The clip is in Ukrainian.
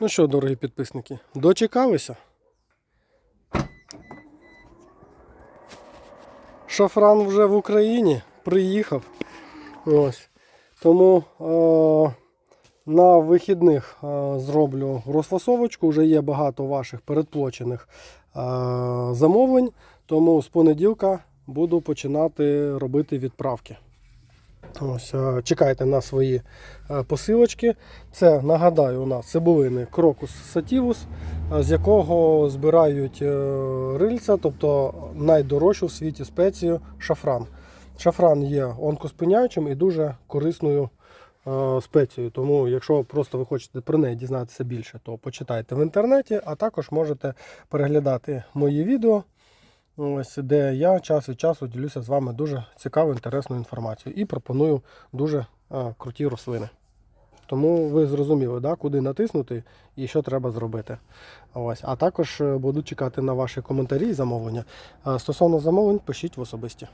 Ну що, дорогі підписники, дочекалися? Шафран вже в Україні приїхав. Ось. Тому е- на вихідних е- зроблю розфасовочку. Вже є багато ваших передплочених е- замовлень. Тому з понеділка буду починати робити відправки. Ось, чекайте на свої е, посилочки. Це нагадаю, у нас цибулини Крокус Сатівус, е, з якого збирають е, рильця, тобто найдорожчу в світі спецію шафран. Шафран є онкоспиняючим і дуже корисною спецією. Тому, якщо просто ви хочете про неї дізнатися більше, то почитайте в інтернеті, а також можете переглядати мої відео. Ось де я час від часу ділюся з вами дуже цікавою, інтересною інформацією і пропоную дуже е, круті рослини. Тому ви зрозуміли, да, куди натиснути і що треба зробити. Ось. А також е, буду чекати на ваші коментарі і замовлення. Е, Стосовно замовлень, пишіть в особисті.